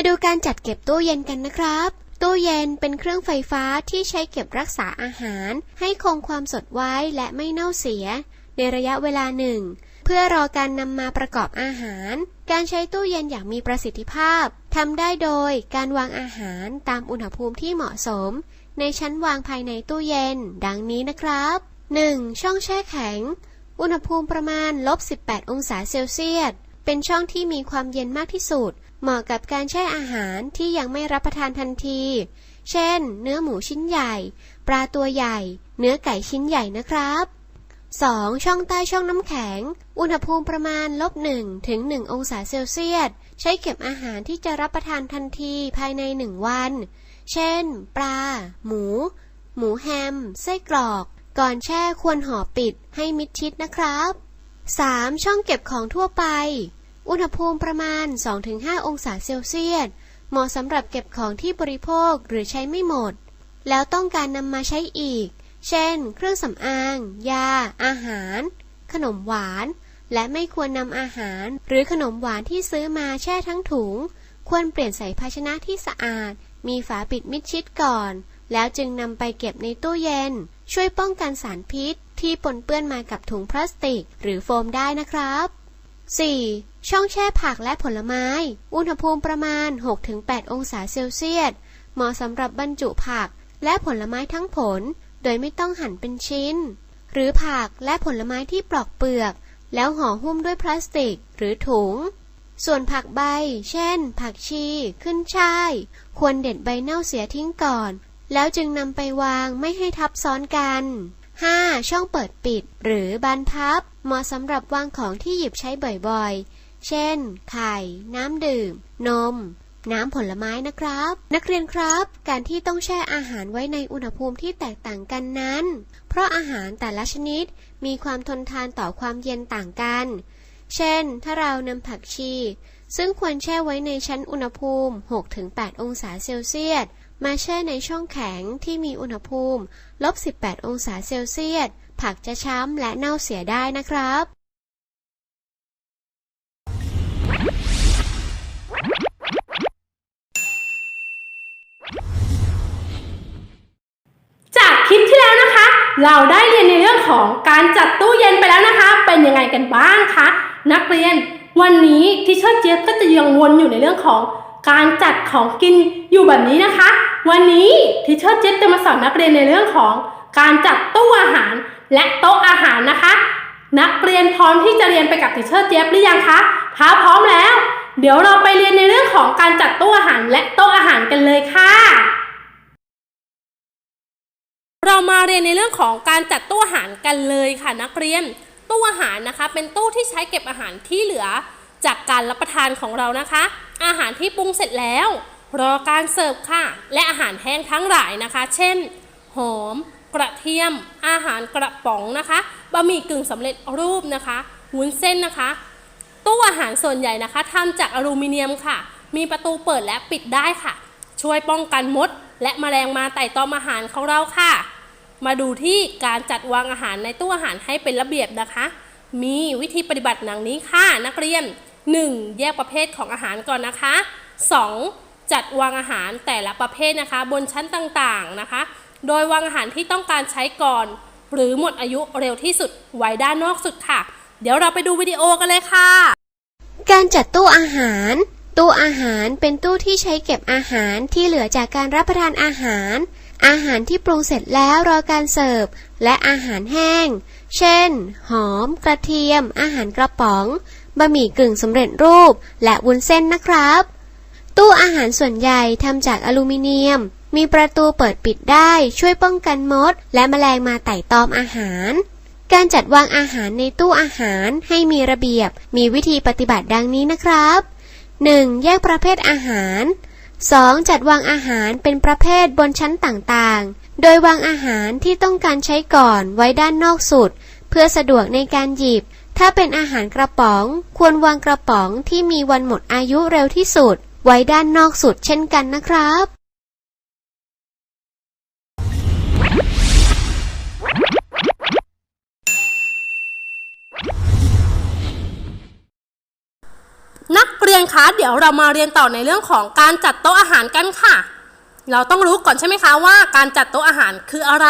มาดูการจัดเก็บตู้เย็นกันนะครับ ตู้เย็นเป็นเครื่องไฟฟ้าที่ใช้เก็บรักษาอาหาร ให้คงความสดไว้และไม่เน่าเสีย ในระยะเวลาหนึ่ง เพื่อรอการนำมาประกอบอาหาร การใช้ตู้เย็นอย่างมีประสิทธิภาพทำได้โดยการวางอาหารตามอุณหภูมิที่เหมาะสม ในชั้นวางภายในตู้เย็น ดังนี้นะครับ 1. ช่องแช่แข็ง อุณหภูมิประมาณลบ18 องศาเซลเซียสเป็นช่องที่มีความเย็นมากที่สุด เหมาะกับการแช่อาหารที่ยังไม่รับประทานทันที เช่น เนื้อหมูชิ้นใหญ่ ปลาตัวใหญ่ เนื้อไก่ชิ้นใหญ่นะครับ 2. ช่องใต้ช่องน้ำแข็ง อุณหภูมิประมาณลบ1ถึง1องศาเซลเซียส ใช้เก็บอาหารที่จะรับประทานทันทีภายใน 1 วัน เช่น ปลา หมู หมูแฮม ไส้กรอก ก่อนแช่ควรห่อปิดให้มิดชิดนะครับ 3. ช่องเก็บของทั่วไป อุณหภูมิประมาณ 2-5 องศาเซลเซียส เหมาะสำหรับเก็บของที่บริโภคหรือใช้ไม่หมด แล้วต้องการนำมาใช้อีก เช่น เครื่องสำอาง ยา อาหาร ขนมหวาน และไม่ควรนำอาหาร หรือขนมหวานที่ซื้อมาแช่ทั้งถุง ควรเปลี่ยนใส่ภาชนะที่สะอาด มีฝาปิดมิดชิดก่อน แล้วจึงนำไปเก็บในตู้เย็น ช่วยป้องกันสารพิษที่ปนเปื้อนมากับถุงพลาสติก หรือโฟมได้นะครับ 4. ช่องแช่ผักและผลไม้ อุณหภูมิประมาณ 6-8 องศาเซลเซียส เหมาะสำหรับบรรจุผักและผลไม้ทั้งผล โดยไม่ต้องหั่นเป็นชิ้น หรือผักและผลไม้ที่ปลอกเปลือก แล้วห่อหุ้มด้วยพลาสติกหรือถุง ส่วนผักใบ เช่น ผักชี ขึ้นช่าย ควรเด็ดใบเน่าเสียทิ้งก่อน แล้วจึงนำไปวางไม่ให้ทับซ้อนกัน 5. ช่องเปิดปิด หรือบานพับ เหมาะสำหรับวางของที่หยิบใช้บ่อยๆ เช่น ไข่ น้ำดื่ม นม น้ำผลไม้นะครับ นักเรียนครับ การที่ต้องแช่อาหารไว้ในอุณหภูมิที่แตกต่างกันนั้น เพราะอาหารแต่ละชนิดมีความทนทานต่อความเย็นต่างกัน เช่น ถ้าเรานำผักชี ซึ่งควรแช่ไว้ในชั้นอุณหภูมิ 6-8 องศาเซลเซียส มาแช่ในช่องแข็งที่มีอุณหภูมิลบ 18 องศาเซลเซียส ผักจะช้ำและเน่าเสียได้นะครับ จากคลิปที่แล้วนะคะ เราได้เรียนในเรื่องของการจัดตู้เย็นไปแล้วนะคะ เป็นยังไงกันบ้างคะ นักเรียน วันนี้ทิเชอร์เจี๊ยบก็จะยังวนอยู่ในเรื่องของการจัดของกินอยู่แบบนี้นะคะ วันนี้ทิเชอร์เจี๊ยบจะมาสอนนักเรียนในเรื่องของการจัดตู้อาหารและโต๊ะอาหารนะคะ นักเรียนพร้อมที่จะเรียนไปกับทิเชอร์เจี๊ยบหรือยังคะถ้าพร้อมแล้ว เดี๋ยวเราไปเรียนในเรื่องของการจัดตู้อาหารและโต๊ะอาหารกันเลยค่ะ เรามาเรียนในเรื่องของการจัดตู้อาหารกันเลยค่ะนักเรียน ตู้อาหารนะคะ เป็นตู้ที่ใช้เก็บอาหารที่เหลือจากการรับประทานของเรานะคะ อาหารที่ปรุงเสร็จแล้ว รอการเสิร์ฟค่ะ และอาหารแห้งทั้งหลายนะคะ เช่น หอม กระเทียม อาหารกระป๋องนะคะบะหมี่กึ่งสำเร็จรูปนะคะวุ้นเส้นนะคะ ตู้อาหารส่วนใหญ่นะคะทำจากอลูมิเนียมค่ะ มีประตูเปิดและปิดได้ค่ะ ช่วยป้องกันมด และแมลงมาไต่ตอมอาหารของเราค่ะ มาดูที่การจัดวางอาหารในตู้อาหารให้เป็นระเบียบนะคะ มีวิธีปฏิบัติดังนี้ค่ะ นักเรียน 1. แยกประเภทของอาหารก่อนนะคะ 2. จัดวางอาหารแต่ละประเภทนะคะ บนชั้นต่างๆนะคะ โดยวางอาหารที่ต้องการใช้ก่อน หรือหมดอายุเร็วที่สุดไว้ด้านนอกสุดค่ะ เดี๋ยวเราไปดูวิดีโอกันเลยค่ะ การจัดตู้อาหาร ตู้อาหารเป็นตู้ที่ใช้เก็บอาหารที่เหลือจากการรับประทานอาหาร อาหารที่ปรุงเสร็จแล้วรอการเสิร์ฟ และอาหารแห้ง เช่น หอม กระเทียม อาหารกระป๋องบะหมี่กึ่งสำเร็จรูป และวุ้นเส้นนะครับ ตู้อาหารส่วนใหญ่ทำจากอลูมิเนียม มีประตูเปิดปิดได้ช่วยป้องกันมด และแมลงมาไต่ตอมอาหาร การจัดวางอาหารในตู้อาหารให้มีระเบียบ มีวิธีปฏิบัติดังนี้นะครับ 1. แยกประเภทอาหาร 2. จัดวางอาหารเป็นประเภทบนชั้นต่างๆ โดยวางอาหารที่ต้องการใช้ก่อนไว้ด้านนอกสุด เพื่อสะดวกในการหยิบ ถ้าเป็นอาหารกระป๋อง ควรวางกระป๋องที่มีวันหมดอายุเร็วที่สุด ไว้ด้านนอกสุดเช่นกันนะครับ นักเรียนคะ เดี๋ยวเรามาเรียนต่อในเรื่องของการจัดโต๊ะอาหารกันค่ะ เราต้องรู้ก่อนใช่ไหมคะว่า การจัดโต๊ะอาหารคืออะไร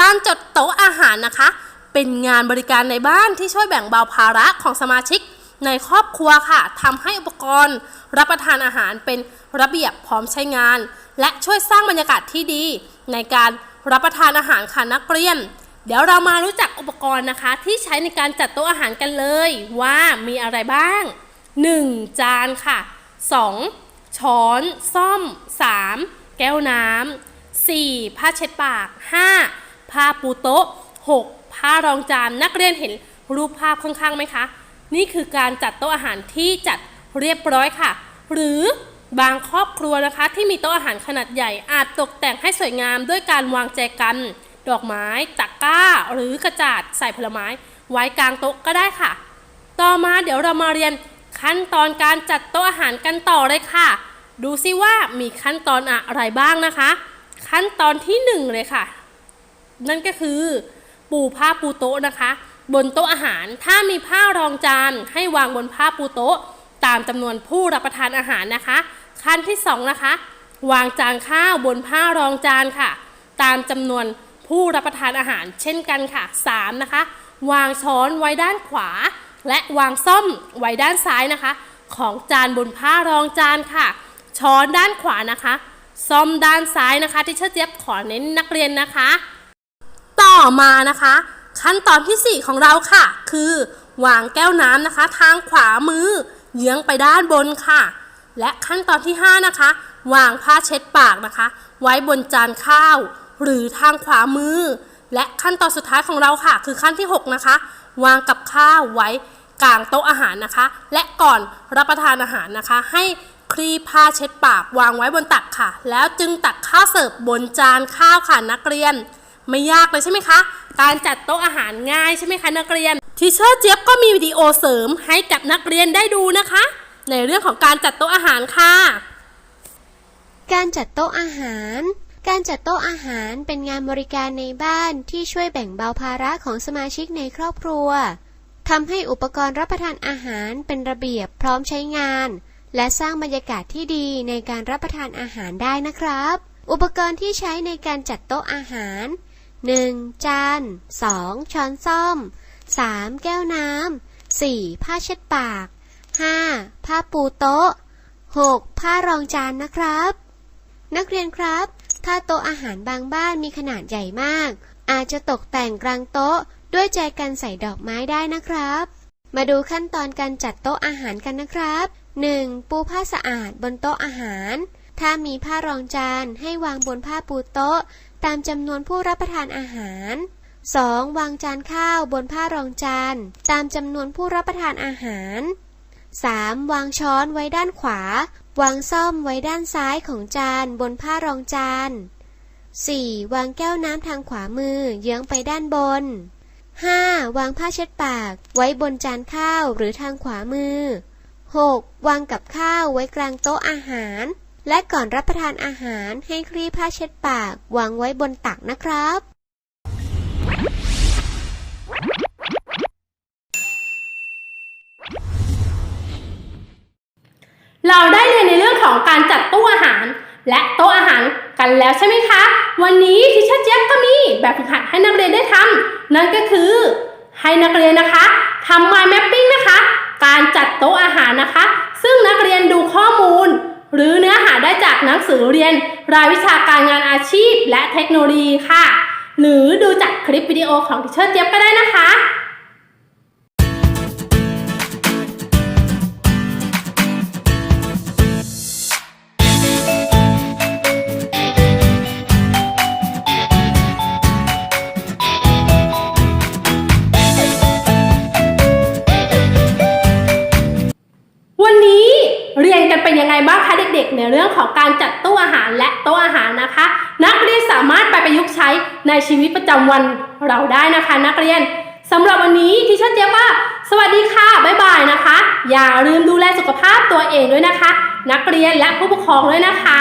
การจัดโต๊ะอาหารนะคะ เป็นงานบริการในบ้านที่ช่วยแบ่งเบาภาระของสมาชิก ในครอบครัวค่ะทำให้อุปกรณ์รับประทานอาหารเป็นระเบียบพร้อมใช้งาน และช่วยสร้างบรรยากาศที่ดี ในการรับประทานอาหารค่ะนักเรียน เดี๋ยวเรามารู้จักอุปกรณ์นะคะ ที่ใช้ในการจัดโต๊ะอาหารกันเลย ว่ามีอะไรบ้าง 1. จานค่ะ 2. ช้อน ซ่อม 3. แก้วน้ำ 4. ผ้าเช็ดปาก 5. ผ้าปูโต๊ะ 6. ผ้ารองจานนักเรียนเห็นรูปภาพข้างๆไหมคะ นี่คือการจัดโต๊ะอาหารที่จัดเรียบร้อยค่ะ หรือบางครอบครัวนะคะที่มีโต๊ะอาหารขนาดใหญ่อาจตกแต่งให้สวยงามด้วยการวางแจกัน ดอกไม้ตะกร้า หรือกระจาดใส่ผลไม้ ไว้กลางโต๊ะก็ได้ค่ะ ต่อมาเดี๋ยวเรามาเรียนขั้นตอนการจัดโต๊ะอาหารกันต่อเลยค่ะ ดูซิว่ามีขั้นตอนอะไรบ้างนะคะ ขั้นตอนที่หนึ่งเลยค่ะ นั่นก็คือปูผ้าปูโต๊ะนะคะ บนโต๊ะอาหาร ถ้ามีผ้ารองจานให้วางบนผ้าปูโต๊ะ ตามจำนวนผู้รับประทานอาหารนะคะ ขั้นที่สองนะคะ วางจานข้าวบนผ้ารองจานค่ะ ตามจำนวนผู้รับประทานอาหารเช่นกันค่ะสามนะคะ วางช้อนไว้ด้านขวา และวางซ่อมไว้ด้านซ้ายนะคะ ของจานบนผ้ารองจานค่ะ ช้อนด้านขวานะคะซ่อมด้านซ้ายนะคะที่เชอเจี๊ยบขอเน้นนักเรียนนะคะ ต่อมานะคะ ขั้นตอนที่ 4 ของเราค่ะ คือวางแก้วน้ำนะคะ ทางขวามือเยื้องไปด้านบนค่ะ และขั้นตอนที่ 5 นะคะ วางผ้าเช็ดปากนะคะ ไว้บนจานข้าว หรือทางขวามือ และขั้นตอนสุดท้ายของเราค่ะ คือขั้นที่ 6 นะคะ วางกับข้าวไว้กลางโต๊ะอาหารนะคะ และก่อนรับประทานอาหารนะคะ ให้คลี่ผ้าเช็ดปากวางไว้บนตักค่ะ แล้วจึงตักข้าวเสิร์ฟบนจานข้าวค่ะนักเรียน ไม่ยากเลยใช่ไหมคะ การจัดโต๊ะอาหารง่ายใช่ไหมคะนักเรียน ทีเชอร์เจี๊ยบก็มีวิดีโอเสริมให้กับนักเรียนได้ดูนะคะ ในเรื่องของการจัดโต๊ะอาหารค่ะ การจัดโต๊ะอาหาร การจัดโต๊ะอาหารเป็นงานบริการในบ้านที่ช่วยแบ่งเบาภาระของสมาชิกในครอบครัวทำให้อุปกรณ์รับประทานอาหารเป็นระเบียบพร้อมใช้งาน และสร้างบรรยากาศที่ดีในการรับประทานอาหารได้นะครับ อุปกรณ์ที่ใช้ในการจัดโต๊ะอาหาร 1. จาน 2. ช้อนส้อม 3. แก้วน้ำ 4. ผ้าเช็ดปาก 5. ผ้าปูโต๊ะ 6. ผ้ารองจานนะครับ นักเรียนครับ ถ้าโต๊ะอาหารบางบ้านมีขนาดใหญ่มาก อาจจะตกแต่งกลางโต๊ะด้วยใจกันใส่ดอกไม้ได้นะครับ มาดูขั้นตอนการจัดโต๊ะอาหารกันนะครับ 1. ปูผ้าสะอาดบนโต๊ะอาหาร ถ้ามีผ้ารองจานให้วางบนผ้าปูโต๊ะ ตามจำนวนผู้รับประทานอาหาร 2. วางจานข้าวบนผ้ารองจาน ตามจำนวนผู้รับประทานอาหาร 3. วางช้อนไว้ด้านขวา วางซ่อมไว้ด้านซ้ายของจานบนผ้ารองจาน 4. วางแก้วน้ำทางขวามือเยื้องไปด้านบน 5. วางผ้าเช็ดปาก ไว้บนจานข้าวหรือทางขวามือ 6. วางกับข้าวไว้กลางโต๊ะอาหาร และก่อนรับประทานอาหารให้คลี่ผ้าเช็ดปากวางไว้บนตักนะครับ เราได้เรียนในเรื่องของการจัดตู้อาหาร และโต๊ะอาหารกันแล้วใช่ไหมคะ วันนี้ทิชเชอร์เจี๊ยบก็มีแบบฝึกหัดให้นักเรียนได้ทำนั่นก็คือให้นักเรียนนะคะทำ mind mapping นะคะ การจัดโต๊ะอาหารนะคะ ซึ่งนักเรียนดูข้อมูล หรือเนื้อหาได้จากหนังสือเรียน รายวิชาการงานอาชีพ และเทคโนโลยีค่ะ หรือดูจากคลิปวิดีโอของทิชเชอร์เจี๊ยบก็ได้นะคะ เด็กในเรื่องของการจัดตู้อาหารและโต๊ะอาหารนะคะ นักเรียนสามารถไปประยุกต์ใช้ในชีวิตประจำวันเราได้นะคะ นักเรียนสำหรับวันนี้ที่เชอร์เจ๊ว่า สวัสดีค่ะ บ๊ายบายนะคะ อย่าลืมดูแลสุขภาพตัวเองด้วยนะคะ นักเรียนและผู้ปกครองด้วยนะคะ